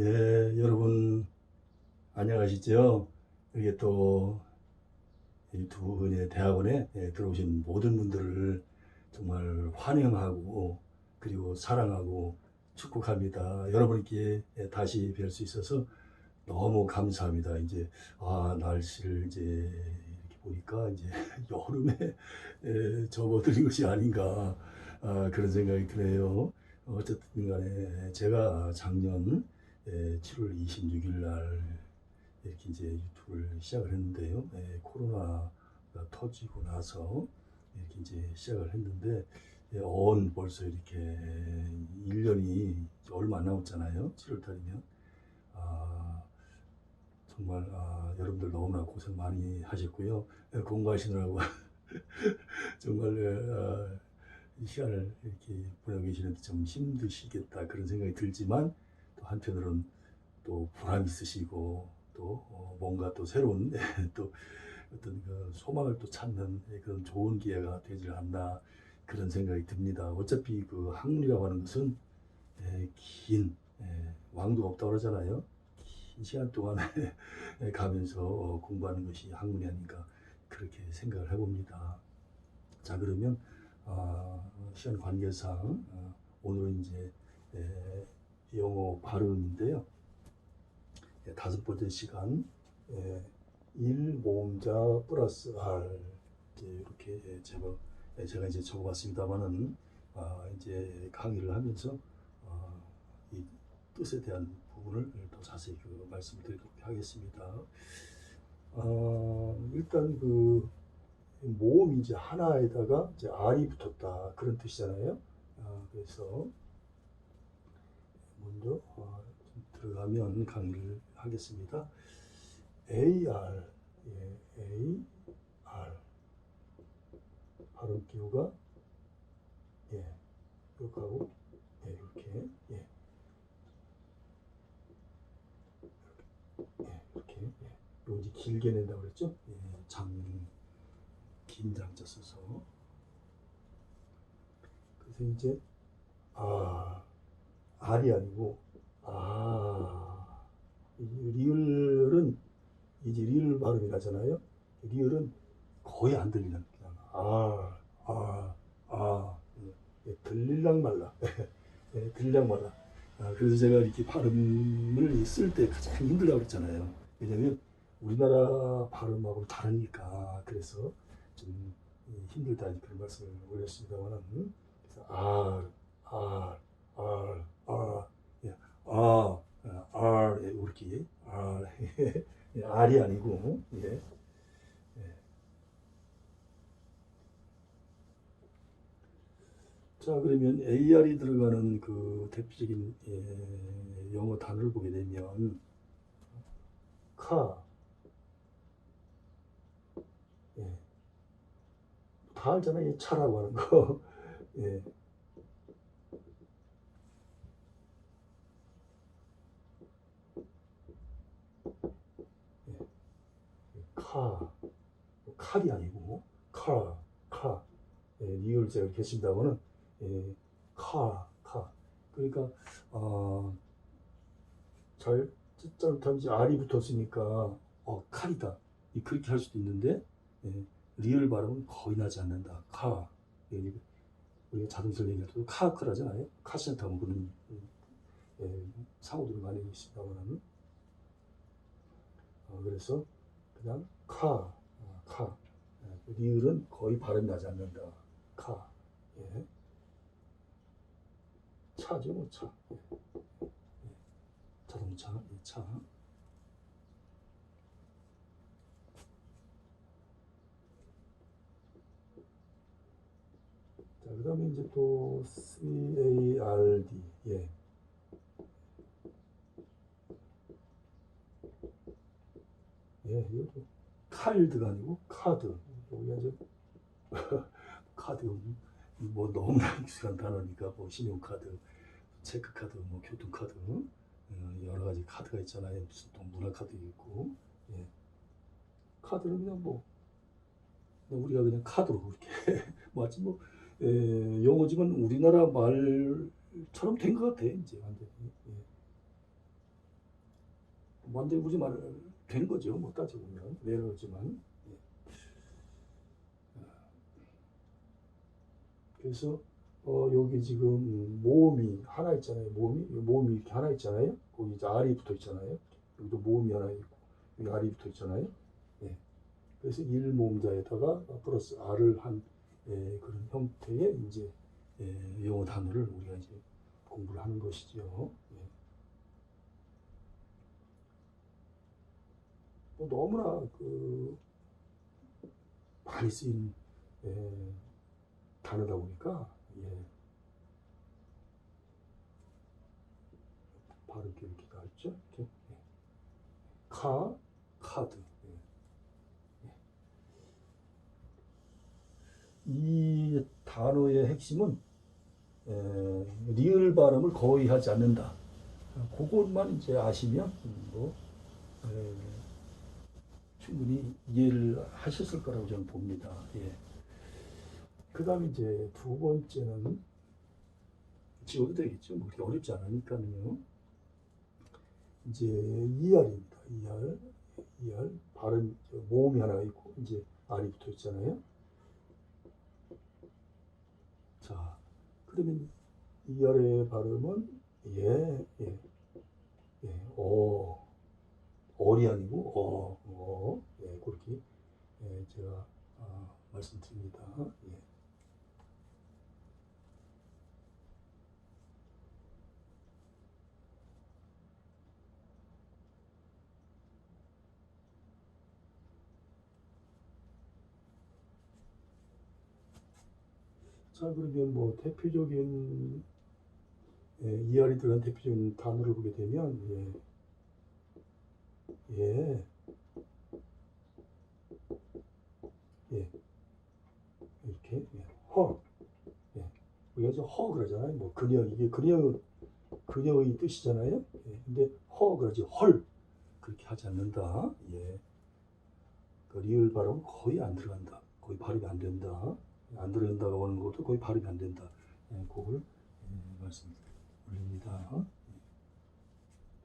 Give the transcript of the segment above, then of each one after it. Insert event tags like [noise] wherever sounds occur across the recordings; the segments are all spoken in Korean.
예, 여러분 안녕하시죠? 이게 또 두 분의 대학원에 예, 들어오신 모든 분들을 정말 환영하고 그리고 사랑하고 축복합니다. 여러분께 예, 다시 뵐 수 있어서 너무 감사합니다. 이제 아 날씨를 이제 이렇게 보니까 이제 [laughs] 여름에 예, 접어드는 것이 아닌가 아, 그런 생각이 드네요. 어쨌든 간에 제가 작년 예, 7월 26일 날 이렇게 이제 유튜브를 시작을 했는데요. 예, 코로나가 터지고 나서 이렇게 이제 시작을 했는데 예, 언 벌써 이렇게 1년이 얼마 안 남았잖아요. 7월 달이면 아, 정말 아, 여러분들 너무나 고생 많이 하셨고요. 예, 공부하시느라고 [laughs] 정말 예, 아, 이 시간을 이렇게 보내고 계시는데 좀 힘드시겠다 그런 생각이 들지만 또 한편으로는 또 보람 있으시고 또 어, 뭔가 또 새로운 [laughs] 또 어떤 그 소망을 또 찾는 그런 좋은 기회가 되지 않나 그런 생각이 듭니다. 어차피 그 학문이라고 하는 것은 예, 긴 예, 왕도가 없다고 그러잖아요. 긴 시간 동안에 [laughs] 가면서 어, 공부하는 것이 학문이 아닌가 그렇게 생각을 해봅니다. 자 그러면 아, 시간 관계상 어, 오늘은 이제 에, 영어 발음인데요. 예, 다섯 번째 시간 예, 일 모음자 플러스 R 이렇게 예, 제가 예, 제가 이제 적어봤습니다만은 아, 이제 강의를 하면서 아, 이 뜻에 대한 부분을 더 자세히 그 말씀을 드리도록 하겠습니다. 아, 일단 그 모음이 이제 하나에다가 이제 R이 붙었다 그런 뜻이잖아요. 아, 그래서 먼저 어, 좀 들어가면 강의를 하겠습니다. AR, 예, AR 발음 기호가 예, 이렇게 하고 예, 이렇게 예, 예, 이렇게 예. 길게 낸다고 그랬죠? 예, 장, 긴 장자 써서 그래서 이제 아 R이 아니고. 아. 이 리을은 이제 리을 발음이 나잖아요. 리을은 거의 안 들리는 그냥 아아 아. 예, 들릴랑 말라. [laughs] 예, 들릴랑 말라. 아, 그래서 제가 이렇게 발음을 쓸 때 가장 힘들다고 그랬잖아요. 왜냐면 우리나라 발음하고 다르니까 그래서 좀 힘들다 그런 말씀을 그래서 R R R R 예, 아 R 예, 이렇게 R [laughs] 예, R이 아니고 예. 예. 자 그러면 AR이 들어가는 그 대표적인 예, 영어 단어를 보게 되면 카 예. 다 알잖아요 이 차라고 하는 거 [laughs] 예. 카, 칼이 아니고 카, 카, 예, 리을 제가 이렇게 쓴다고는 예, 카, 카. 그러니까 어, 잘 잘못하면 R이 붙었으니까 어, 칼이다. 이 그렇게 할 수도 있는데 예, 리을 발음은 거의 나지 않는다. 카. 예, 우리가 자동차를 얘기할 때도 카크 하잖아요. 카센터 하면 그런 예, 사고들이 많이 있습니다만은 어, 그래서 그냥 카, 어, 카. 예, 리을은 거의 발음 나지 않는다. 카. 예. 차죠, 뭐 차. 예. 예. 자동차, 예, 차. 자, 그 다음에 이제 또 CARD. 예. 예, 이것도 칼드가 아니고 카드. 여기 아주 [laughs] 카드 뭐 너무나 익숙한 단어니까 뭐 신용카드, 체크카드, 뭐 교통카드 어, 여러 가지 카드가 있잖아요. 무슨 또 문화카드 있고 예. 카드는 그냥 뭐 우리가 그냥 카드로 그렇게 마치 [laughs] 뭐 에, 영어지만 우리나라 말처럼 된 것 같아 이제 완전히. 예. 완전히 우리 말 된 거죠. 뭐 따져보면 내려오지만. 예. 그래서 어, 여기 지금 모음이 하나 있잖아요. 모음이 모음이 이렇게 하나 있잖아요. 거기 이제 알이 붙어 있잖아요. 여기도 모음이 하나 있고 여기 알이 붙어 있잖아요. 예. 그래서 일 모음자에다가 플러스 알을 한 예, 그런 형태의 이제 예, 영어 단어를 우리가 이제 공부를 하는 것이죠. 예. 너무나 그 많이 쓰인 예, 단어다 보니까 예. 발음기 이렇게 가 있죠. 이렇게 예. 카 카드 예. 예. 이 단어의 핵심은 에, 리을 발음을 거의 하지 않는다. 그것만 이제 아시면 뭐 에, 충분히 이해를 하셨을 거라고 저는 봅니다. 예. 그 다음에 이제 두 번째는 지워도 되겠죠. 뭐 그렇게 어렵지 않으니까요. 이제 이알입니다. 이알, 이알 발음 모음이 하나 있고 이제 알이 붙어 있잖아요. 자, 그러면 이알의 발음은 예, 예, 예, 어, 어리 아니고 어, 어, 예, 그렇게 예, 제가 아, 말씀드립니다. 예. 자, 그러면 뭐 대표적인 예, 이알이 들어간 대표적인 단어를 보게 되면 예, 예, 예, 이렇게 예, 허, 예, 이제 허 그러잖아요. 뭐 그녀 이게 그녀 그녀의 뜻이잖아요. 예, 근데 허 그러지 헐 그렇게 하지 않는다. 예, 그 리을 발음 거의 안 들어간다. 거의 발음이 안 된다. 안 들어간다고 하는 것도 거의 발음이 안 된다. 예, 그걸 예, 말씀 올립니다. 예.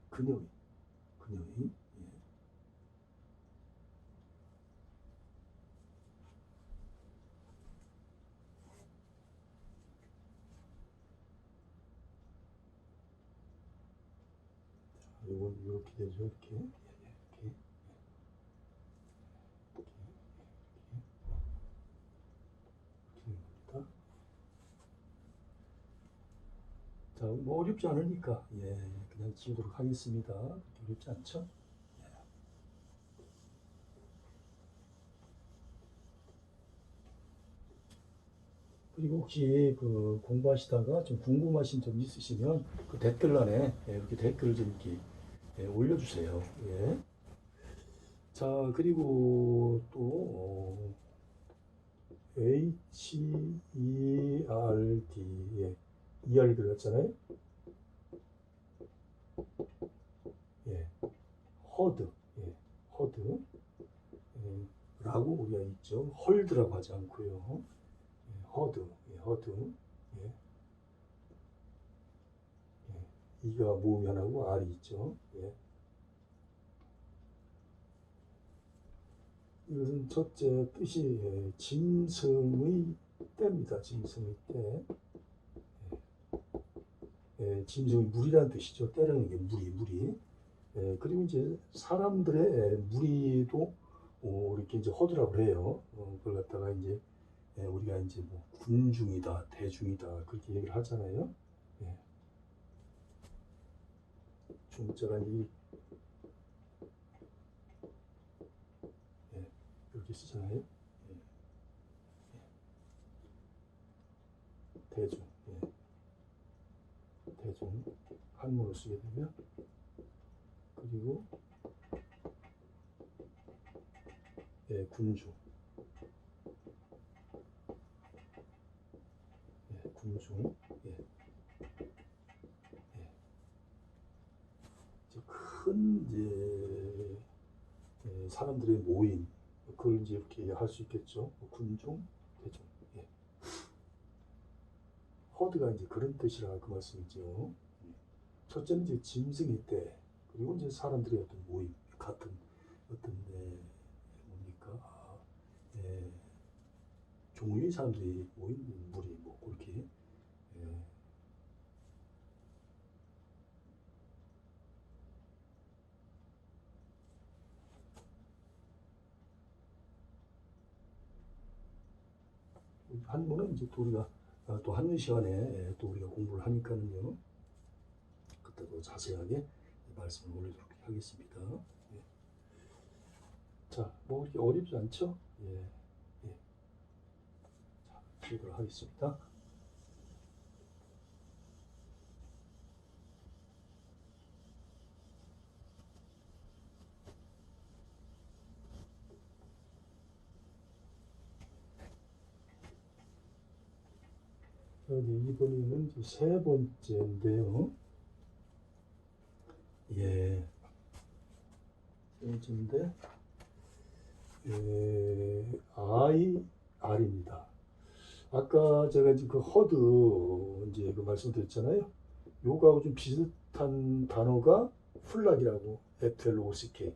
그녀의, 그녀의, 이건 이렇게 되죠, 이렇게. 예, 예, 이렇게. 예. 이렇게, 이렇게. 이렇게 됩니다. 자, 뭐 어렵지 않으니까 예, 그냥 지우도록 하겠습니다. 어렵지 않죠? 예. 그리고 혹시 그 공부하시다가 좀 궁금하신 점 있으시면 그 댓글란에 예, 이렇게 댓글을 좀 이렇게 예, 올려주세요. 예. 자, 그리고 또 어, H E R D 예. ER이 들어갔잖아요. 예, 허드, 예, 허드, 예, 라고 우리가 있죠. 헐드라고 하지 않고요. 예, 허드, 예, 허드, 예. 예, 이가 모음이 하나고 R이 있죠. 예. 이것은 첫째 뜻이 예, 짐승의 때입니다. 짐승의 때. 예, 짐승이 물이라는 뜻이죠. 때리는 게 물이, 물이. 예, 그리고 이제 사람들의 예, 무리도 어, 이렇게 이제 허드라고 해요. 어, 그걸 갖다가 이제 예, 우리가 이제 뭐 군중이다, 대중이다 그렇게 얘기를 하잖아요. 예. 중자가 이 예, 이렇게 쓰잖아요. 예. 예. 대중. 예. 대중 한문을 쓰게 되면 그리고 예, 군주 예, 군중 예. 예. 이제 큰 이제 예, 사람들의 모임 그걸 이제 이렇게 할 수 있겠죠 군중 대중 예. 허드가 이제 그런 뜻이라 그 말씀이죠. 첫째는 이제 짐승일 때, 그리고 이제 사람들의 어떤 모임 같은 어떤 예, 뭡니까 아, 예, 종류의 사람들이 모인 뭐 그렇게 예, 한문은 이제 또 우리가 아, 또 한문 시간에 예, 또 우리가 공부를 하니까는요 그때 도 자세하게 말씀을 올리도록 하겠습니다. 예. 자, 뭐 이렇게 어렵지 않죠? 예, 예. 자, 시도를 하겠습니다. 여기 이번에는 이제 세 번째인데요. 예. 세 번째인데, 예, I, R입니다. 아까 제가 이제 그 허드, 이제 그 말씀드렸잖아요. 요거하고 좀 비슷한 단어가 훌락이라고, FLOCK.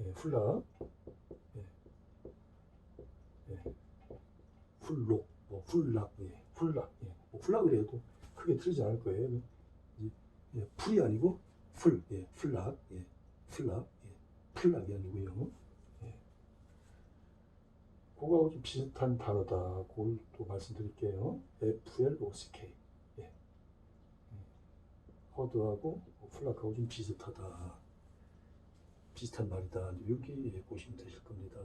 예, 훌락. 예. 예. 훌록, 뭐, 훌락, 예, 훌락. 예. 뭐 훌락을 해도 크게 틀리지 않을 거예요. 예, 예, 풀이 아니고 풀, 예, 풀락, 예, 풀락, 예, 풀락이 아니고요. 예. 그거하고 좀 비슷한 단어다. 그걸 또 말씀드릴게요. FLOCK. 예. 예. 허드하고 풀락하고 좀 비슷하다. 비슷한 말이다. 여기 예, 보시면 되실 겁니다.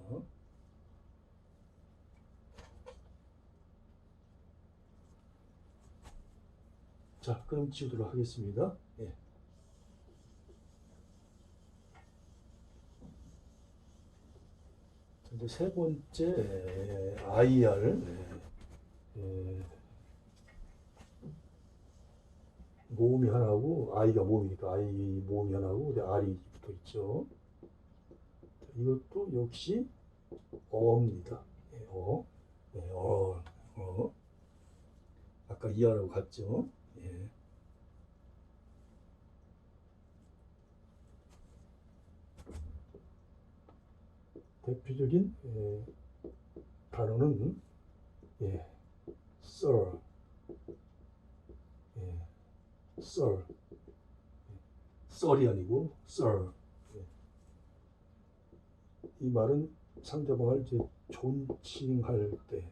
자, 그럼 지우도록 하겠습니다. 예. 자, 이제 세 번째 에, IR 예, 예, 모음이 하나고 I가 모음이니까 I 모음이 하나고 R이 붙어 있죠. 자, 이것도 역시 어입니다. 예, 어, 예, 어, 어. 아까 이하라고 같죠. 예. 대표적인 예, 단어는 예, sir, 예, sir, 예, 썰이 아니고 sir. 예. 이 말은 상대방을 이제 존칭할 때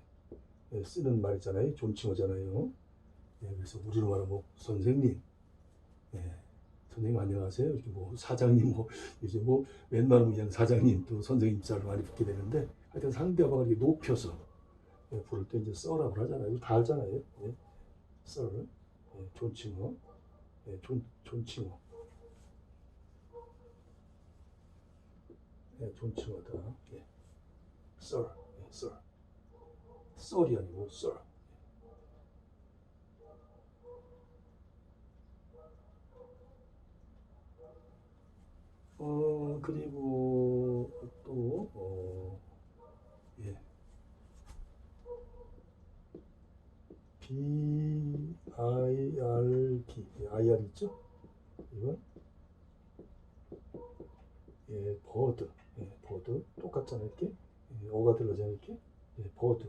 예, 쓰는 말이잖아요. 존칭어잖아요. 예, 그래서 우리로 말하면 뭐 선생님, 예, 선생님 안녕하세요. 이렇게 뭐 사장님, 뭐 [laughs] 이제 뭐 웬만하면 그냥 사장님 또 선생님 자를 많이 붙게 되는데 하여튼 상대방을 이렇게 높여서 예, 부를 때 이제 써라고 하잖아요. 다 알잖아요. 예, 썰, 예, 존칭어, 예, 존 존칭어, 예, 존칭어다. 예, 썰, 예, 썰, 썰이 아니고 썰. 어, 그리고 또, 어, 예. B, I, R, D. 예, IR 있죠? 이건, 예, 버드. 예, 버드. 똑같잖아요, 이렇게. 예, 어가 들어가잖아요, 이렇게. 예, 버드.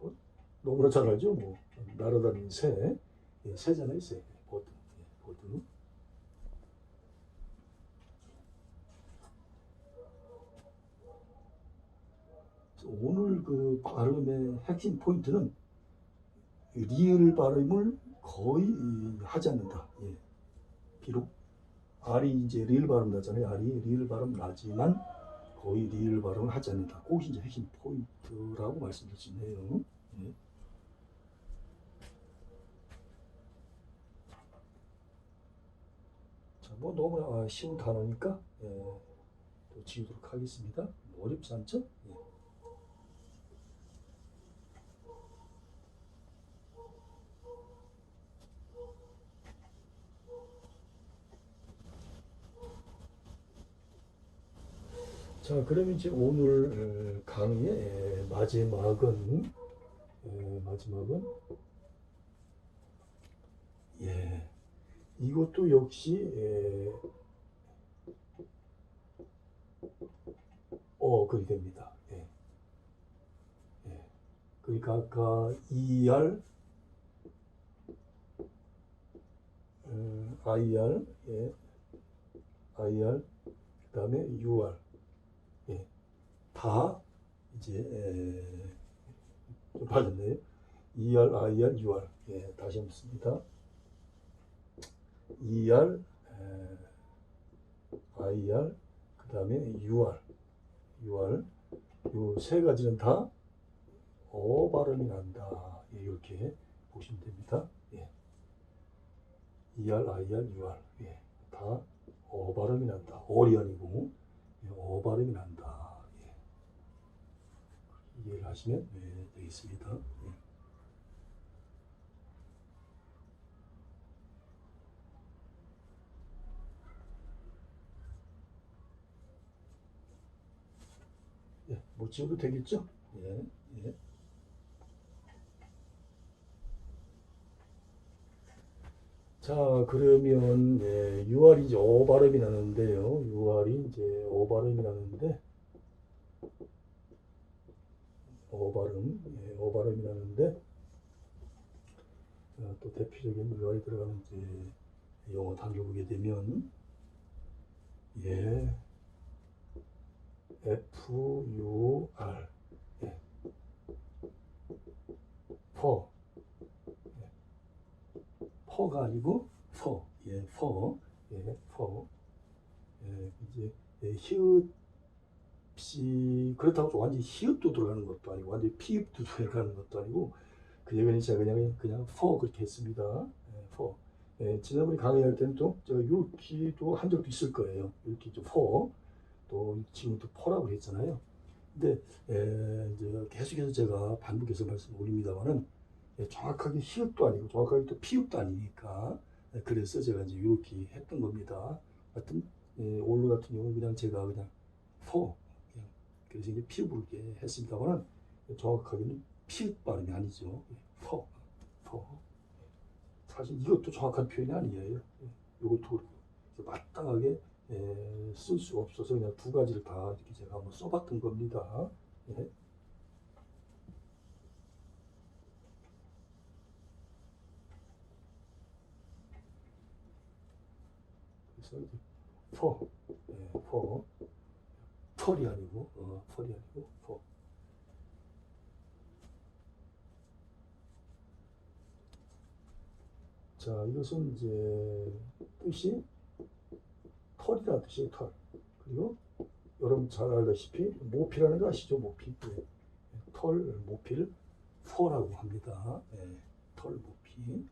뭐, 너무나 잘 알죠? 뭐, 날아다니는 새. 예, 새잖아요, 새. 버드. 예, 버드. 오늘 그 발음의 핵심 포인트는 리을 발음을 거의 하지 않는다. 예. 비록 R이 이제 리을 발음 나잖아요. R이 리을 발음 나지만 거의 리을 발음을 하지 않는다. 그것이 이제 핵심 포인트라고 있네요. 예. 자, 뭐 너무나 쉬운 단어니까 예, 또 지우도록 하겠습니다. 뭐 어렵지 않죠? 예. 자, 그럼 이제 오늘 어, 강의의 마지막은 에, 마지막은 예 이것도 역시 에, 어 그리 됩니다. 예. 예. 그러니까 아까 ER 음, IR 예. IR 그다음에 UR 예. 다 이제 에, 좀 빠졌네요. ER, IR, UR 예, 다시 씁니다. ER, 에, IR, 그 다음에 UR, UR 요 세 가지는 다 어 발음이 난다. 예, 이렇게 보시면 됩니다. 예. ER, IR, UR 예, 다 어 발음이 난다. 어리 아니고 예, 어 발음이 난다. 예. 이해를 하시면 예, 되겠습니다. 예. 예, 못 지워도 되겠죠? 예, 예. 자, 그러면 예, 6월이 이제 어 발음이 나는데요. 6월이 이제 어 발음이 나는데 어 발음, 예, 어 나는데 자, 또 대표적인 6월이 들어가는 이제 영어 단어 보게 되면 예, F U R 예. 퍼 예. 퍼가 아니고 퍼 예, 퍼 예, 퍼 예, 이제 예, 히읗 이 그렇다고 완전히 히읗도 들어가는 것도 아니고 완전히 피읍도 들어가는 것도 아니고 그 얘기는 제가 그냥 그냥 퍼 그렇게 했습니다. 예, 퍼 예, 지난번에 강의할 때는 또 제가 이렇게도 한 적도 있을 거예요. 이렇게 좀 퍼. 또 지금도 퍼라고 했잖아요. 근데 에, 이제 계속해서 제가 반복해서 말씀 올립니다만은 예, 정확하게 히읗도 아니고 정확하게 또 피읍도 아니니까 예, 그래서 제가 이제 이렇게 했던 겁니다. 하여튼 예, 오늘 같은 경우는 그냥 제가 그냥 퍼 그래서 이제 피읍을 이렇게 했습니다만은 정확하게는 피읍 발음이 아니죠. 예, 퍼, 퍼. 사실 이것도 정확한 표현이 아니에요. 예, 이것도 마땅하게 예, 쓸 수가 없어서 그냥 두 가지를 다 이렇게 제가 한번 써봤던 겁니다. 예. 그래서 이제 퍼, 예, 퍼, 펄이 아니고, 어, 펄이 아니고, 퍼. 자, 이것은 이제 뜻이 털이라는 뜻이에요, 털. 그리고 여러분 잘 알다시피 모피라는 거 아시죠? 모피. 예. 털, 모피를 퍼라고 합니다. 예. 털, 모피.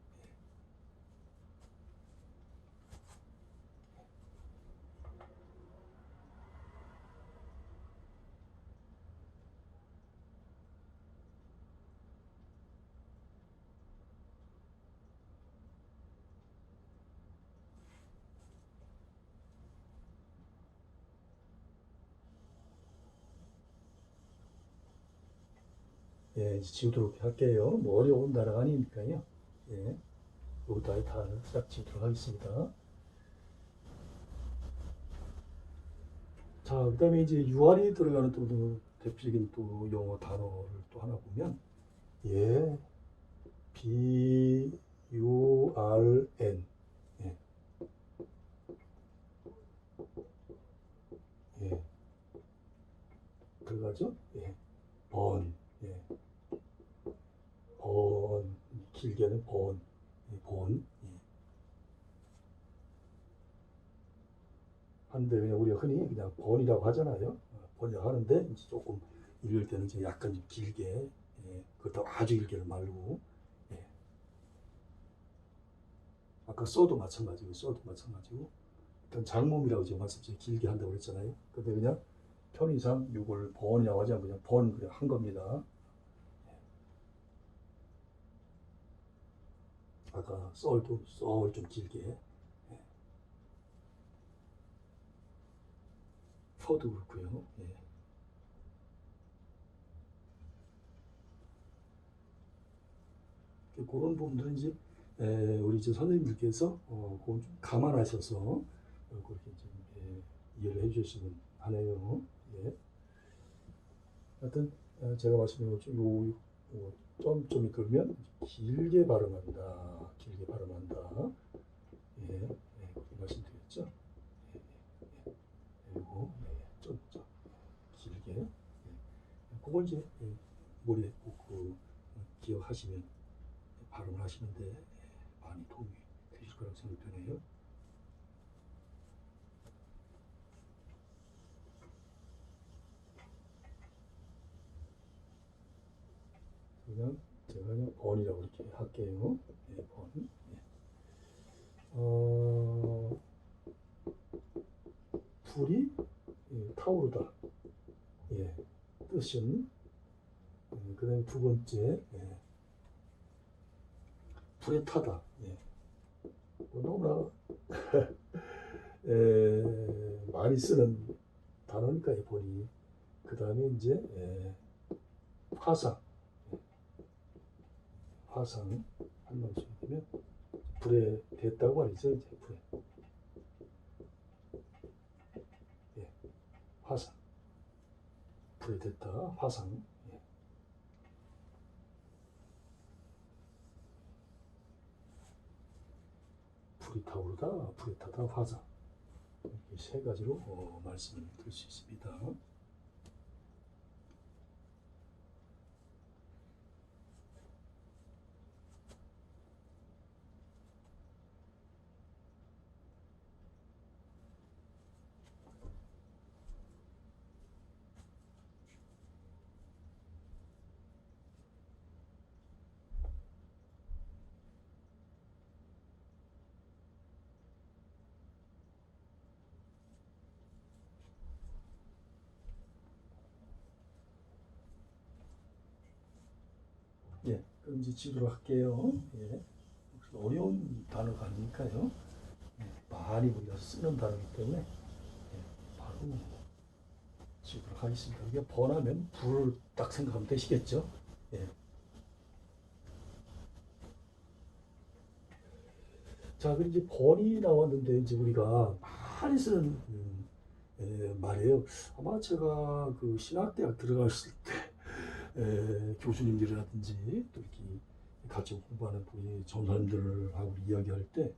예, 지우도록 할게요. 뭐 어려운 나라가 아니니까요. 예. 요것도 아예 다싹 지우도록 하겠습니다. 자, 그 다음에 이제 UR이 들어가는 또, 또 대표적인 또 영어 단어를 또 하나 보면, 예, B, U, R, N. 예. 예. 들어가죠? 예. 번. 예. 번, 번, 예, 번. 예. 한데 그냥 우리가 흔히 그냥 번이라고 하잖아요. 어, 번이라고 하는데 이제 조금 읽을 때는 이제 약간 좀 길게, 예. 그렇다고 아주 길게는 말고, 예. 아까 써도 마찬가지고, 써도 마찬가지고, 일단 장몸이라고 제가 말씀드린 길게 한다고 그랬잖아요. 근데 그냥 편의상 이걸 번이라고 하지 않고 그냥 번 그냥 한 겁니다. 아까 썰도 썰 좀 길게 예. 퍼도 그렇고요. 예. 그런 부분들은 이제 에, 우리 이제 선생님들께서 어, 그건 좀 감안하셔서 어, 그렇게 좀 예, 이해를 해주셨으면 하네요. 예. 하여튼 어, 제가 말씀드린 것처럼 요, 요 점점이 그러면 길게 발음한다. 길게 발음한다. 예, 예, 그렇게 말씀드렸죠. 예, 예, 예. 그리고 예, 점점 길게. 예. 그걸 이제 예, 머리에 꼭 그, 어, 기억하시면 발음을 하시는데 예, 많이 도움이 되실 거라고 생각되네요. 그냥 제가 그냥 번이라고 이렇게 할게요. 예, 번. 예. 어, 불이 예, 타오르다. 예, 뜻은 예, 그 다음에 두 번째 예, 불에 타다. 예. 뭐 너무나 에, [laughs] 많이 쓰는 단어니까 이 본이 그 다음에 이제 예. 화상 한번 쓰게 되면 불에 됐다고 말이죠 이제 불에 예. 화상 불에 됐다 화상 예. 불이 타오르다 불에 타다 화상 이렇게 세 가지로 어, 말씀을 드릴 수 있습니다. 예, 이제 지도록 할게요. 예, 어려운 단어가 아니니까요. 예, 많이 우리가 쓰는 단어이기 때문에 예, 바로 지도록 하겠습니다. 이게 번하면 불을 딱 생각하면 되시겠죠? 예. 자, 그럼 이제 번이 나왔는데 이제 우리가 많이 쓰는 음, 예, 말이에요. 아마 제가 그 신학대학 들어갔을 때 에, 교수님들이라든지 또 이렇게 같이 공부하는 우리 전사님들하고 이야기할 때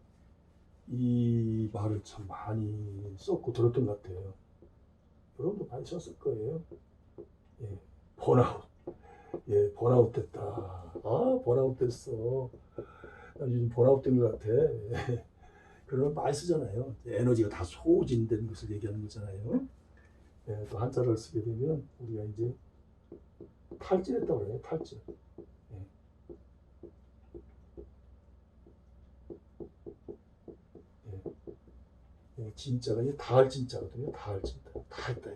이 말을 참 많이 썼고 들었던 것 같아요. 여러분도 많이 썼을 거예요. 예, 번아웃. 예, 번아웃 됐다. 아, 번아웃 됐어. 나 요즘 번아웃 된것 같아. [laughs] 예, 걸 많이 쓰잖아요. 에너지가 다 소진된 것을 얘기하는 거잖아요. 예, 또 한자를 쓰게 되면 우리가 이제 탈진했다고 그래요. 탈진. 예. 예. 예, 진짜가 이제 다할 진짜거든요. 다할 진짜. 다 했다.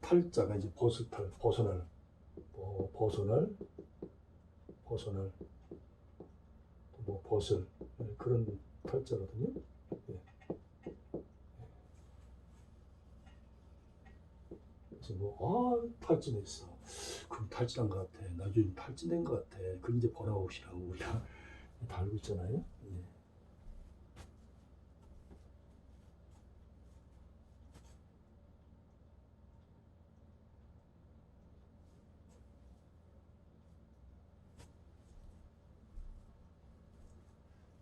탈자가 이제 벗을 탈, 벗어날, 뭐 벗어날, 벗어날, 뭐 벗을 예, 그런 탈자거든요. 그래서 뭐, 아, 탈진했어. 그럼 탈진한 것 같아. 나 요즘 탈진된 것 같아. 그럼 이제 번아웃이라고 우리가 다 알고 있잖아요. 예.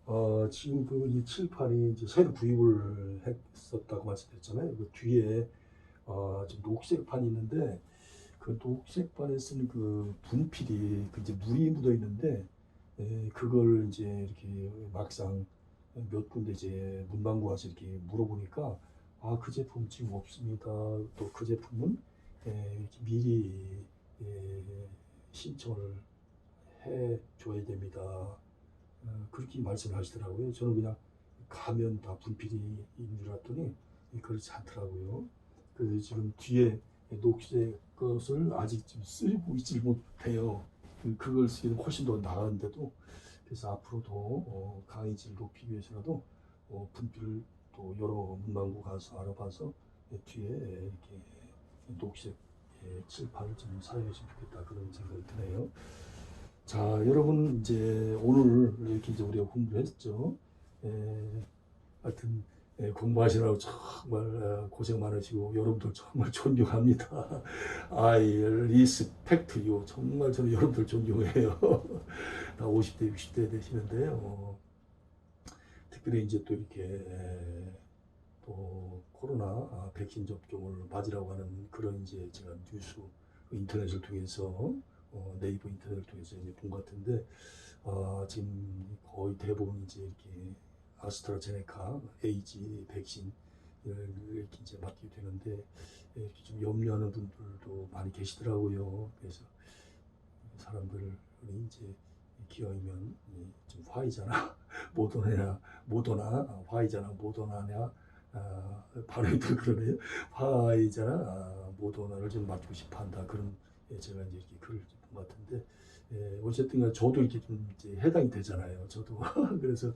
어, 지금 그이 7, 8이 이제 새로 구입을 했었다고 말씀드렸잖아요. 그 뒤에 어, 지금 녹색판이 있는데 그 녹색판에 쓰는 그 분필이 그 이제 물이 묻어 있는데 에, 그걸 이제 이렇게 막상 몇 군데 이제 문방구 와서 이렇게 물어보니까 아 그 제품 지금 없습니다. 또 그 제품은 에, 이렇게 미리 에, 신청을 해 줘야 됩니다. 어, 그렇게 말씀을 하시더라고요. 저는 그냥 가면 다 분필이 있는 줄 알았더니 그렇지 않더라고요. 그래서 지금 뒤에 녹색 것을 아직 지금 쓰고 있지 못해요. 그- 그걸 쓰기는 훨씬 더 나은데도 그래서 앞으로도 어, 강의질을 높이기 위해서라도 어, 분필을 또 여러 문방구 가서 알아봐서 뒤에 이렇게 녹색 예, 7, 8좀 사용했으면 좋겠다 그런 생각이 드네요. 자, 여러분 이제 오늘 이렇게 이제 우리가 공부를 했죠. 예, 하여튼 예, 공부하시느라고 정말 어, 고생 많으시고 여러분들 정말 존경합니다. I respect you. 정말 저는 여러분들 존경해요. [laughs] 다 50대, 60대 되시는데요. 어, 특별히 이제 또 이렇게 에, 또 코로나 아, 백신 접종을 맞으라고 하는 그런 이제 제가 뉴스 인터넷을 통해서 어, 네이버 인터넷을 통해서 이제 본 것 같은데 아, 지금 거의 대부분 이제 이렇게 아스트라제네카, 에이지 백신 이렇게 이제 맞게 되는데 이렇게 좀 염려하는 분들도 많이 계시더라고요. 그래서 사람들이 이제 기왕이면 이좀 화이자나 [laughs] 모더나냐 모더나 아, 화이자나 모더나냐 아, 발음이 또 그러네요. 화이자나 아, 모더나를 좀 맞고 싶어한다 그런 예, 제가 이제 이렇게 글을 본것 같은데 예, 어쨌든간 저도 이렇게 좀 해당이 되잖아요. 저도 [laughs] 그래서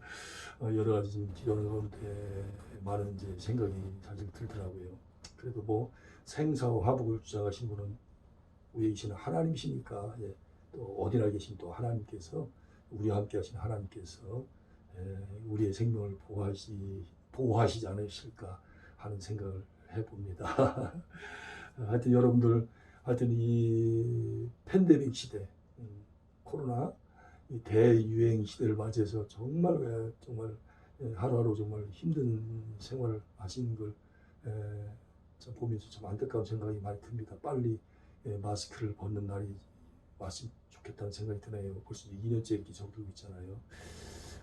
어, 여러 가지 좀 기도하는 가운데 많은 이제 생각이 사실 들더라고요. 그래도 뭐 생사와 화복을 주장하신 분은 위에 계시는 하나님이시니까 예, 또 어디나 계신 또 하나님께서 우리와 함께 하신 하나님께서 예, 우리의 생명을 보호하시, 보호하시지 않으실까 하는 생각을 해봅니다. [laughs] 하여튼 여러분들 하여튼 이 팬데믹 시대 음, 코로나 이 대유행 시대를 맞이해서 정말 예, 정말 예, 하루하루 정말 힘든 생활을 하시는 걸 예, 참 보면서 참 안타까운 생각이 많이 듭니다. 빨리 예, 마스크를 벗는 날이 왔으면 좋겠다는 생각이 드네요. 벌써 이제 2년째 이렇게 접들고 있잖아요.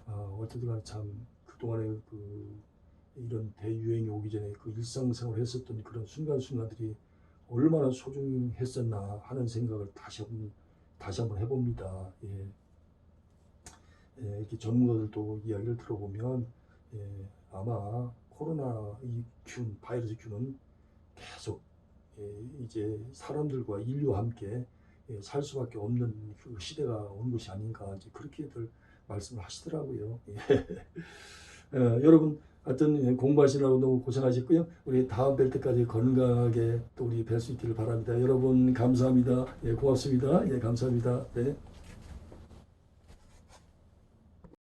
아, 어쨌든 참 그동안에 그 이런 대유행이 오기 전에 그 일상생활을 했었던 그런 순간순간들이 얼마나 소중했었나 하는 생각을 다시 한번 다시 한번 해봅니다. 예. 예, 이렇게 전문가들도 이야기를 들어보면 예, 아마 코로나 이 균, 바이러스 균은 계속 예, 이제 사람들과 인류와 함께 예, 살 수밖에 없는 그 시대가 온 것이 아닌가 이제 그렇게들 말씀을 하시더라고요. 예. [laughs] 어, 여러분 하여튼 공부하시느라고 너무 고생하셨고요. 우리 다음 뵐 때까지 건강하게 또 우리 뵐 수 있기를 바랍니다. 여러분 감사합니다. 예, 고맙습니다. 예, 감사합니다. 네.